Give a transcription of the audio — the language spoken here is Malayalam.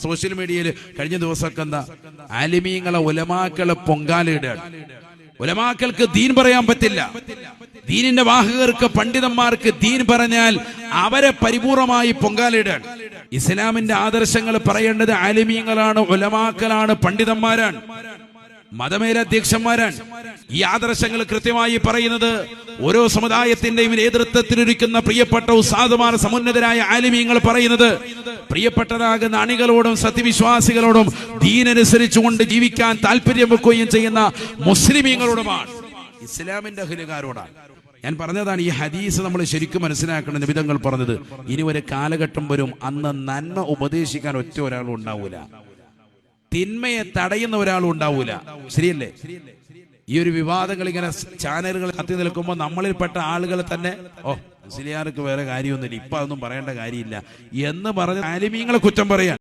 സോഷ്യൽ മീഡിയയിൽ കഴിഞ്ഞ ദിവസമൊക്കെ എന്താ ആലിമീങ്ങളെ ഉലമാക്കളെ പൊങ്കാലയിടുകയാണ്. ഉലമാക്കൾക്ക് ദീൻ പറയാൻ പറ്റില്ല. ദീനിന്റെ വാഹകർക്ക് പണ്ഡിതന്മാർക്ക് ദീൻ പറഞ്ഞാൽ അവരെ പരിപൂർണമായി പൊങ്കാലയിടുകയാണ്. ഇസ്ലാമിന്റെ ആദർശങ്ങൾ പറയേണ്ടത് ആലിമീങ്ങളാണ് ഉലമാക്കളാണ് പണ്ഡിതന്മാരാണ്. മതമേലധ്യക്ഷന്മാരാണ്. ഈ ആദർശങ്ങൾ കൃത്യമായി പറയുന്നത് ഓരോ സമുദായത്തിന്റെയും നേതൃത്വത്തിലിരിക്കുന്ന പ്രിയപ്പെട്ട ഉസാദുമാർ സമുന്നതരായ ആലിമീങ്ങൾ പറയുന്നത് പ്രിയപ്പെട്ടതാകുന്ന അണികളോടും സത്യവിശ്വാസികളോടും ദീനനുസരിച്ചുകൊണ്ട് ജീവിക്കാൻ താല്പര്യം വെക്കുകയും ചെയ്യുന്ന മുസ്ലിമീങ്ങളോടുമാണ്. ഇസ്ലാമിന്റെ അഹ്ലുകാരോടാണ് ഞാൻ പറഞ്ഞതാണ് ഈ ഹദീസ് നമ്മൾ ശരിക്കും മനസ്സിലാക്കണം നിമിതങ്ങൾ പറഞ്ഞത്. ഇനി ഒരു കാലഘട്ടം വരും അന്ന് നന്മ ഉപദേശിക്കാൻ ഒറ്റ ഒരാളും ഉണ്ടാവൂല. തിന്മയെ തടയുന്ന ഒരാളും ഉണ്ടാവൂല. ശരിയല്ലേ? ഈ ഒരു വിവാദങ്ങൾ ഇങ്ങനെ ചാനലുകൾ കത്തി നിൽക്കുമ്പോൾ നമ്മളിൽപ്പെട്ട ആളുകൾ തന്നെ ഓ മുസ്ലിയാർക്ക് വേറെ കാര്യമൊന്നുമില്ല. ഇപ്പൊ അതൊന്നും പറയേണ്ട കാര്യമില്ല. എന്ന് പറഞ്ഞ് ആലിമീങ്ങളെ കുറ്റം പറയാൻ.